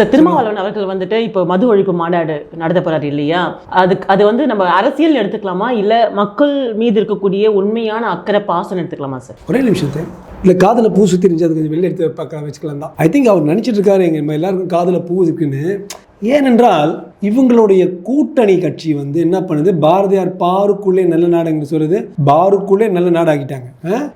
Sir Thirumavalavan அவர்கள் வந்துட்டு இப்போ மது ஒழிப்பு மாநாடு நடத்த போறாரு இல்லையா? அதுக்கு அது வந்து நம்ம அரசியல் எடுத்துக்கலாமா? இல்ல மக்கள் மீது இருக்கக்கூடிய உண்மையான அக்கறை பாசம் எடுத்துக்கலாமா சார் ஒரே நிமிஷத்தை. இல்லை காதில் பூ சுற்றி இருந்துச்சு அது கொஞ்சம் வெளில எடுத்து பார்க்க வச்சுக்கலாம் தான். ஐ திங்க் அவர் நினச்சிட்டு இருக்காரு எங்கள் எல்லாருக்கும் காதில் பூ இருக்குன்னு. ஏனென்றால் இவங்களுடைய கூட்டணி கட்சி வந்து என்ன பண்ணுது? பாரதியார் பாருக்குள்ளே நல்ல நாடுங்க சொல்லுது. பாருக்குள்ளே நல்ல நாடு ஆகிட்டாங்க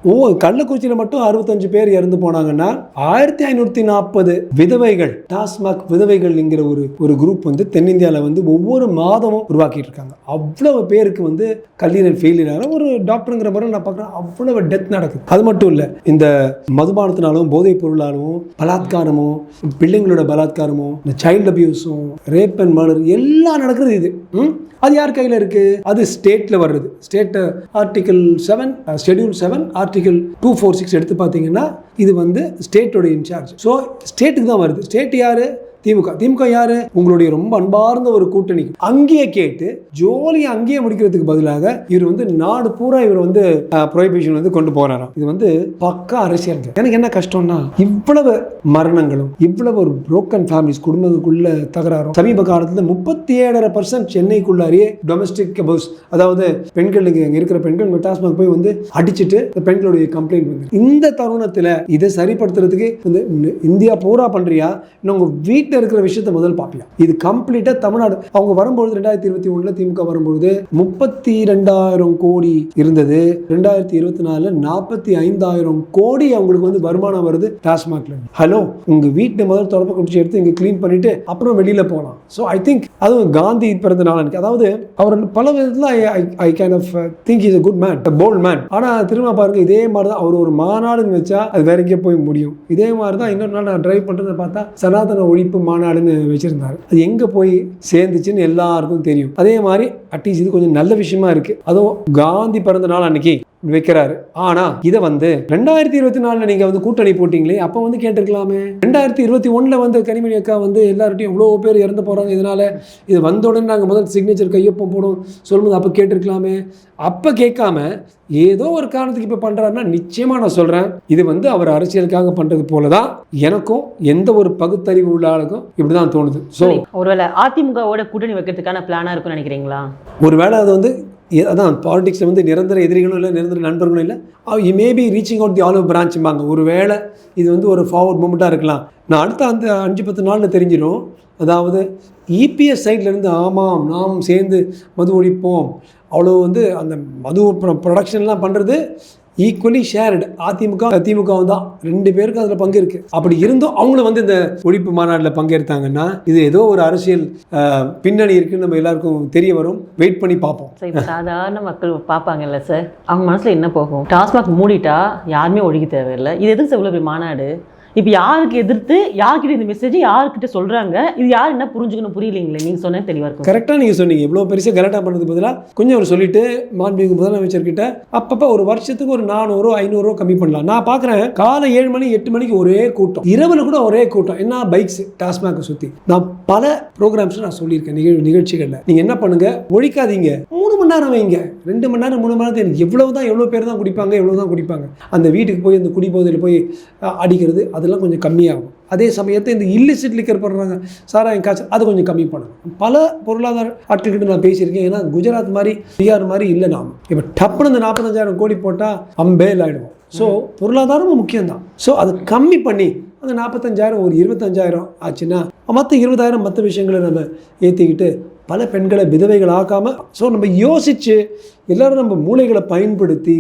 ஓ கள்ளக்குறிச்சியில் மட்டும் அறுபத்தஞ்சு பேர் இறந்து போனாங்கன்னா ஆயிரத்தி ஐநூற்றி நாற்பது விதவைகள் டாஸ்மாக் விதவைகள்ங்கிற ஒரு ஒரு குரூப் வந்து தென்னிந்தியாவில் வந்து ஒவ்வொரு மாதமும் உருவாக்கிட்டு இருக்காங்க அவ்வளவு பேருக்கு வந்து கல்லீரல் ஃபெயிலியர் ஒரு டாக்டருங்கிற மாதிரி நான் பார்க்குறேன் அவ்வளவு டெத் நடக்குது. அது மட்டும் இல்லை இந்த மதுபானத்தினாலும் போதைப் பொருளாலும் பலாத்காரமும் பிள்ளைங்களோட பலாத்காரமும் இந்த சைல்டு அபியூஸும் ரேப் அண்ட் மர்டர் எல்லாம் நடக்கிறது இது. அது யார் கையில் இருக்கு? அது ஸ்டேட்டில் வர்றது. State article seven schedule seven article two four six எடுத்து பார்த்தீங்கன்னா இது வந்து ஸ்டேட்டோட இன்சார்ஜ் ஸோ ஸ்டேட்டுக்கு தான் வருது. ஸ்டேட் யார்? திமுக. திமுக யாரு? உங்களுடைய ரொம்ப அன்பார்ந்த ஒரு கூட்டணி. அங்கேயே கேட்டு ஜோலியை அங்கேயே முடிக்கிறதுக்கு பதிலாக இவர் வந்து நாடு பூரா இவர் வந்து ப்ரொஹிபிஷன் வந்து கொண்டு போறாராம். இது வந்து பக்கா அரசியல். எனக்கு என்ன கஷ்டம்னா இவ்வளவு மரணங்களும் இவ்வளவு ஒரு புரோக்கன் ஃபேமிலிஸ் குடும்பத்துக்குள்ள தகராறும் சமீப காலத்துல முப்பத்தி ஏழரை பர்சன்ட் சென்னைக்குள்ளாரியே டொமஸ்டிக் அபவுஸ் அதாவது பெண்களுக்கு அங்க இருக்கிற பெண்கள் டாஸ்மாக் போய் வந்து அடிச்சுட்டு பெண்களுடைய கம்ப்ளைண்ட் வந்து இந்த தருணத்தில் இதை சரிப்படுத்துறதுக்கு வந்து இந்தியா பூரா பண்றியா? இல்லை உங்க வீட்டில் இருக்கிற விஷயத்த முதல் பார்ப்பியா இது கம்ப்ளீட்டா தமிழ்நாடு. அவங்க வரும்பொழுது ரெண்டாயிரத்தி இருபத்தி ஒண்ணுல திமுக வரும்பொழுது முப்பத்தி ரெண்டாயிரம் கோடி இருந்தது. ரெண்டாயிரத்தி இருபத்தி நாலுல நாற்பத்தி ஐந்தாயிரம் கோடி அவங்களுக்கு வந்து வருமானம் வருது டாஸ்மாக்ல. ஹலோ உங்க வீட்டை முதல் தொடப்ப குடிச்சு எடுத்து இங்க க்ளீன் பண்ணிட்டு அப்புறம் வெளியில போகலாம். ஸோ ஐ திங்க் அதுவும் காந்தி பிறந்த நாள் எனக்கு அதாவது அவர் பல விதத்துல I can of think is a good man bold man ஆனா திரும்ப பாருங்க இதே மாதிரி தான் அவர் ஒரு மாநாடுன்னு வச்சா அது வேற எங்கேயே போய் முடியும். இதே மாதிரி தான் இன்னொரு நாள் நான் டிரைவ் பண்றதை பார்த்தா சனாதன ஒழிப்பு மாநாடுன்னு வச்சுருந்தார். அது எங்கே போய் சேர்ந்துச்சுன்னு எல்லாருக்கும் தெரியும். அதே மாதிரி அட்லீஸ்ட் இது கொஞ்சம் நல்ல விஷயமா இருக்குது அதுவும் காந்தி பிறந்த நாள் அன்னைக்கு வைக்கிறாரு. ஆனா இதை வந்து ரெண்டாயிரத்தி இருபத்தி நாலுல நீங்க வந்து கூட்டணி போட்டீங்களே அப்ப வந்து கேட்டிருக்கலாமே. ரெண்டாயிரத்தி இருபத்தி ஒண்ணுல வந்து கனிமணி அக்கா வந்து எல்லார்ட்டையும் இவ்வளோ பேர் இறந்து போறாங்க இதனால இது வந்த உடனே நாங்க முதல் சிக்னேச்சர் கையொப்பம் போடும் சொல்லும்போது அப்ப கேட்டிருக்கலாமே. அப்ப கேட்காம ஏதோ ஒரு காரணத்துக்கு இப்ப பண்றாருன்னா நிச்சயமா நான் சொல்றேன். இது வந்து அவர் அரசியலுக்காக பண்றது போலதான் எனக்கும் எந்த ஒரு பகுத்தறிவு உள்ள ஆளுக்கும் இப்படிதான் தோணுது. ஸோ ஒருவேளை அதிமுகவோட கூட்டணி வைக்கிறதுக்கான பிளானா இருக்கும்னு நினைக்கிறீங்களா? ஒருவேளை அது வந்து அதான் பாலிடிக்ஸில் வந்து நிரந்தர எதிரிகளும் இல்லை நிரந்தர நண்பர்களும் இல்லை. Maybe reaching out the olive பிரான்ச்சும்பாங்க ஒரு வேளை இது வந்து ஒரு ஃபார்வர்ட் மூமெண்ட்டாக இருக்கலாம். நான் அடுத்த அந்த அஞ்சு பத்து நாளில் தெரிஞ்சிடும். அதாவது இபிஎஸ் சைட்லேருந்து ஆமாம் நாம் சேர்ந்து மது ஒழிப்போம். அவ்வளோ வந்து அந்த மது ப்ரொடக்ஷன்லாம் பண்ணுறது ஈக்குவலி ஷேர்டு அதிமுக திமுக தான். ரெண்டு பேருக்கும் அதில் பங்கு இருக்கு. அப்படி இருந்தும் அவங்களும் வந்து இந்த ஒழிப்பு மாநாட்டில் பங்கேற்றாங்கன்னா இது ஏதோ ஒரு அரசியல் பின்னணி இருக்குன்னு நம்ம எல்லாருக்கும் தெரிய வரும். வெயிட் பண்ணி பார்ப்போம். சாதாரண மக்கள் பார்ப்பாங்கல்ல சார். அவங்க மனசுல என்ன போகும்? டாஸ்மாக் மூடிட்டா யாருமே ஒழிக்க தேவையில்லை. இது எதுக்கு சார் இவ்வளோ பெரிய மாநாடு? இப்போ யாருக்கு எதிர்த்து யார்கிட்ட இந்த மெசேஜ் யார்கிட்ட சொல்றாங்க? இது யார் என்ன புரிஞ்சுக்கணும் புரியலீங்களே? நீங்க சொன்ன தெளிவா இருக்கும். கரெக்டாக நீங்கள் சொன்னீங்க. இவ்வளோ பெருசாக கரெக்டாக பண்ணது பதிலாக கொஞ்சம் அவர் சொல்லிட்டு மாண்புமிகு முதலமைச்சர்கிட்ட அப்பப்போ ஒரு வருஷத்துக்கு ஒரு நானூறு ஐநூறுரூவா கம்மி பண்ணலாம். நான் பார்க்குறேன் காலை ஏழு மணி எட்டு மணிக்கு ஒரே கூட்டம். இரவில் கூட ஒரே கூட்டம். என்ன பைக்ஸ் டாஸ்மாகை சுற்றி நான் பல ப்ரோக்ராம்ஸ் நான் சொல்லியிருக்கேன் நிகழ்வு நிகழ்ச்சிகளில். நீங்கள் என்ன பண்ணுங்க? ஒழிக்காதீங்க. மூணு மணி நேரம் வைங்க. ரெண்டு மணி நேரம் மூணு மணி நேரம் எனக்கு எவ்வளவு தான் எவ்வளோ பேர் தான் குடிப்பாங்க எவ்வளோ தான் குடிப்பாங்க. அந்த வீட்டுக்கு போய் அந்த குடிபோதையில் போய் அடிக்கிறது அடிக்கிறது அதெல்லாம் கொஞ்சம் கம்மியாகும். அதே சமயத்தை இந்த இல்லிசிட் லிக்கர் பண்ணுறாங்க சாராயம் காய்ச்சல் அது கொஞ்சம் கம்மி பண்ணணும். பல பொருளாதார ஆட்கள்கிட்ட நான் பேசியிருக்கேன். ஏன்னா குஜராத் மாதிரி பீகார் மாதிரி இல்லை நாம். இப்போ டப்புன்னு இந்த நாற்பத்தஞ்சாயிரம் கோடி போட்டால் அம்பேல் ஆகிடுவோம் ஸோ பொருளாதாரமும் முக்கியம்தான். ஸோ அது கம்மி பண்ணி அந்த நாற்பத்தஞ்சாயிரம் ஒரு இருபத்தஞ்சாயிரம் ஆச்சுன்னா மற்ற இருபதாயிரம் மற்ற விஷயங்களை நம்ம ஏற்றிக்கிட்டு பல பெண்களை விதவைகள் ஆக்காமல் ஸோ நம்ம யோசித்து எல்லோரும் நம்ம மூளைகளை பயன்படுத்தி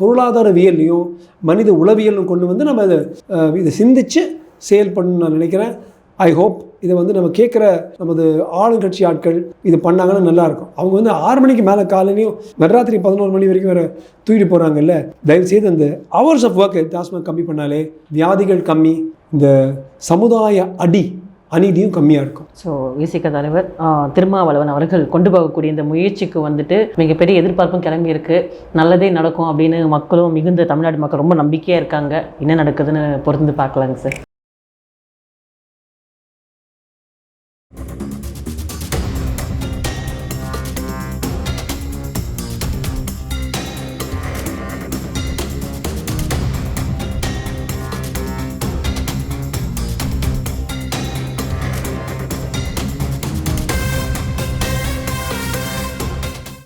பொருளாதாரவியல்லையும் மனித உளவியலும் கொண்டு வந்து நம்ம இதை இதை சிந்திச்சு செயல்படணும்னு நான் நினைக்கிறேன். ஐ ஹோப் இதை வந்து நம்ம கேட்குற நமது ஆளுங்கட்சி ஆட்கள் இது பண்ணாங்கன்னா நல்லாயிருக்கும் அவங்க வந்து ஆறு மணிக்கு மேலே காலையிலையும் நடுராத்திரி பதினோரு மணி வரைக்கும் வேறு தூக்கிட்டு போகிறாங்கல்ல தயவுசெய்து அந்த ஹவர்ஸ் ஆஃப் ஒர்க் டாஸ்மாக் கம்மி பண்ணாலே வியாதிகள் கம்மி இந்த சமுதாய அடி அநீதியும் கம்மியாக இருக்கும். ஸோ விசிக தலைவர் திருமாவளவன் அவர்கள் கொண்டு போகக்கூடிய இந்த முயற்சிக்கு வந்துட்டு மிகப்பெரிய எதிர்பார்ப்பும் கிளம்பி இருக்கு. நல்லதே நடக்கும் அப்படின்னு மக்களும் மிகுந்த தமிழ்நாடு மக்கள் ரொம்ப நம்பிக்கையாக இருக்காங்க. என்ன நடக்குதுன்னு பொருந்து பார்க்கலாங்க சார்